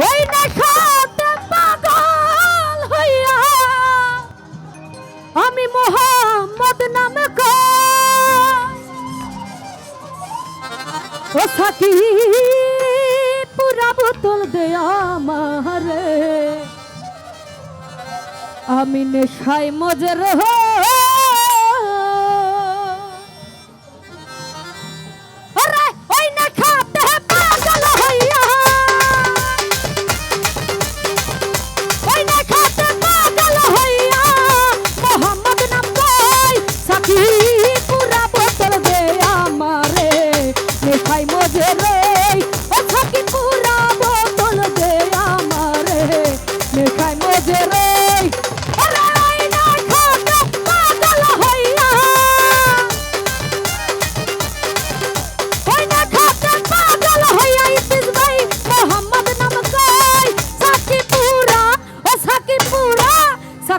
ওই নেশাতে পাগল হইয়া। আমি মোহাম্মদ নামে ও সাকি পুরা বোতল দে আমারে। আমি নেশায় মজে রহ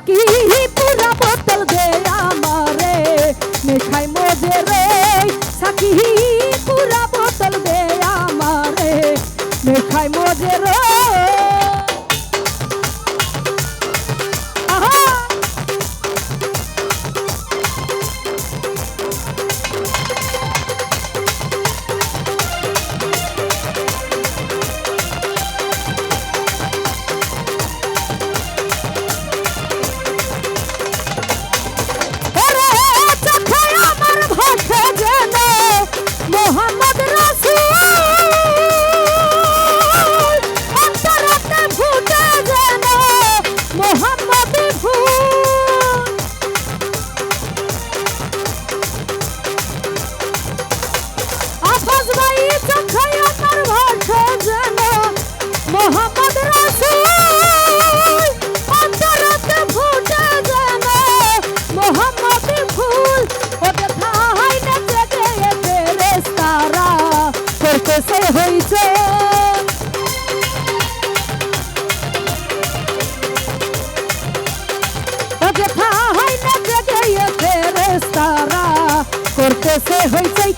aquí.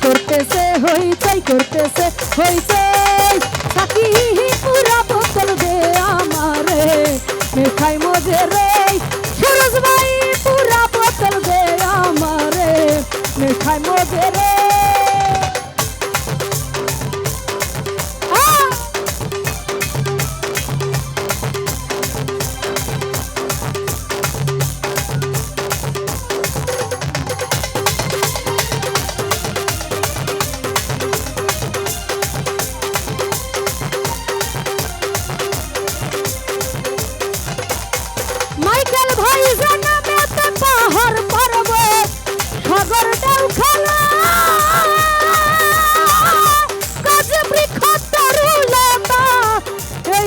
করতেছে হই তাই করতেছে হই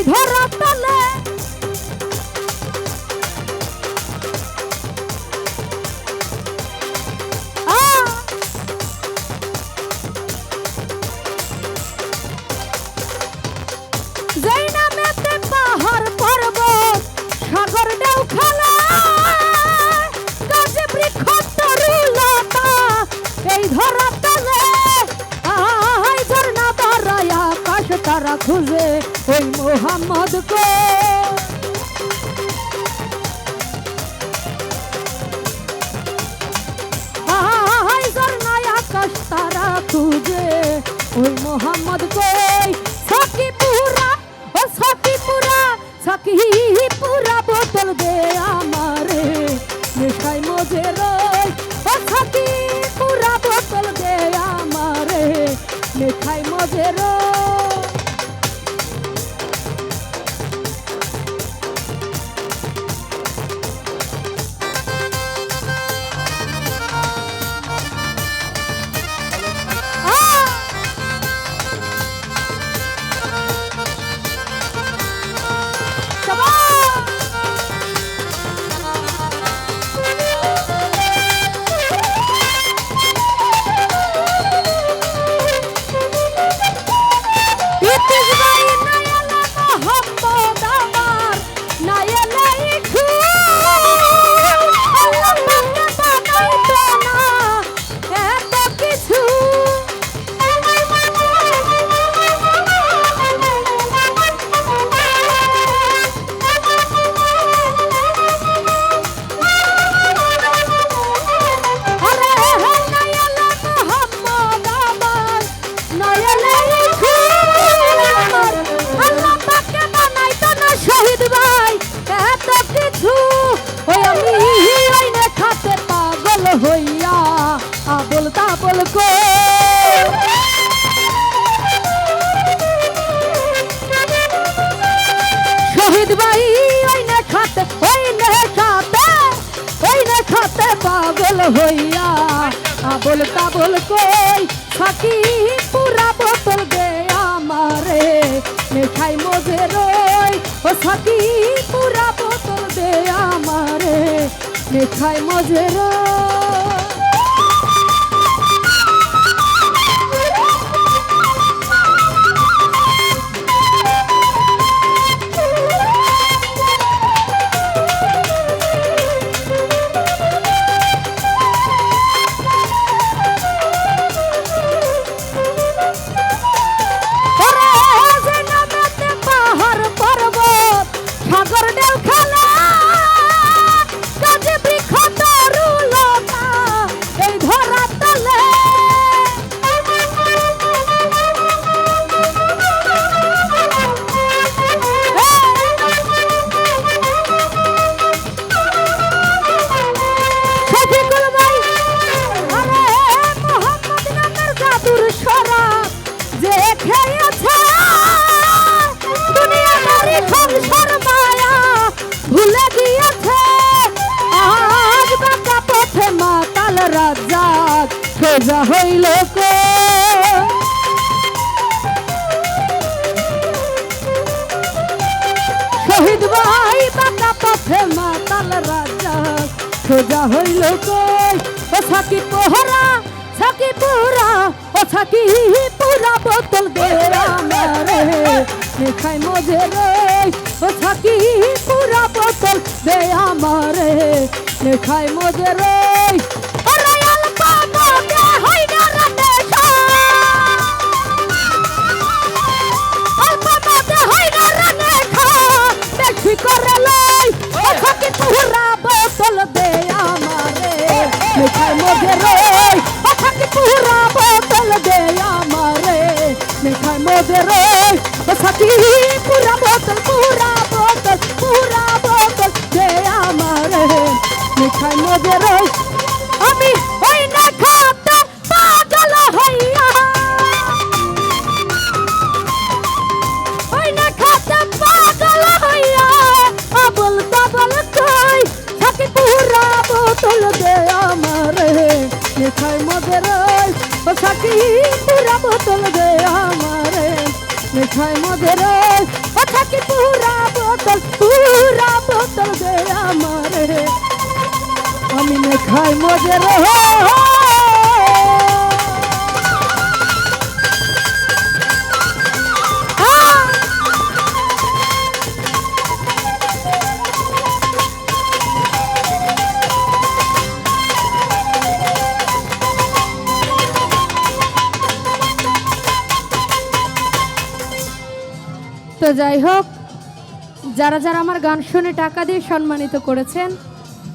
ধরা তলে যেই নামেতে পাহাড় পর্বত, সাগর ডেউ খেলা গাছে বৃক্ষ তরু লতা এই ধরা তলে আহাই ঝর্ণা খুঁজে। ওই মোহাম্মদ কো। আকাশ তারা খুঁজে। ওই মোহাম্মদ কই সখীপুরা ও সখীপুরা সখীপুরা বোতল দে। ভাই ওই না খাতে ওই না খাতে ওই না খাতে পাগল হইয়া। আবল কাবল কই থাকি পুরা বোতল দে আমারে। মেখাই মজে রই, ও থাকি পুরা বোতল দে আমারে। মেখাই মজে রই সোজা হইল শহীদ ভাই বাঁকা পথে মাতাল রাজা। সোজা হইল কই পোহরা থাকি পুরা, ও থাকি পুরা বোতল দে আমারে দেখাই মজে রে ও থাকি পুরা বোতল দে আমারে দেখাই মজে রে থাকি পুরা বোতল পুরা বোতল পুরা বোতল দে আমারে। মিঠাই মজে রই আমি ওই না খাতে পাগল হইয়া। ওই না খাতে পাগল হইয়া, আবল তাবল কই থাকি পুরা বোতল দে আমারে। মদের ও থাকি পুরা বোতল দে আমারে। নেখাই মদের কথা কি পুরা বোতল পুরা বোতল দে আমার। আমি নেখাই মদের তো যাই হোক যারা যারা আমার গান শুনে টাকা দিয়ে সম্মানিত করেছেন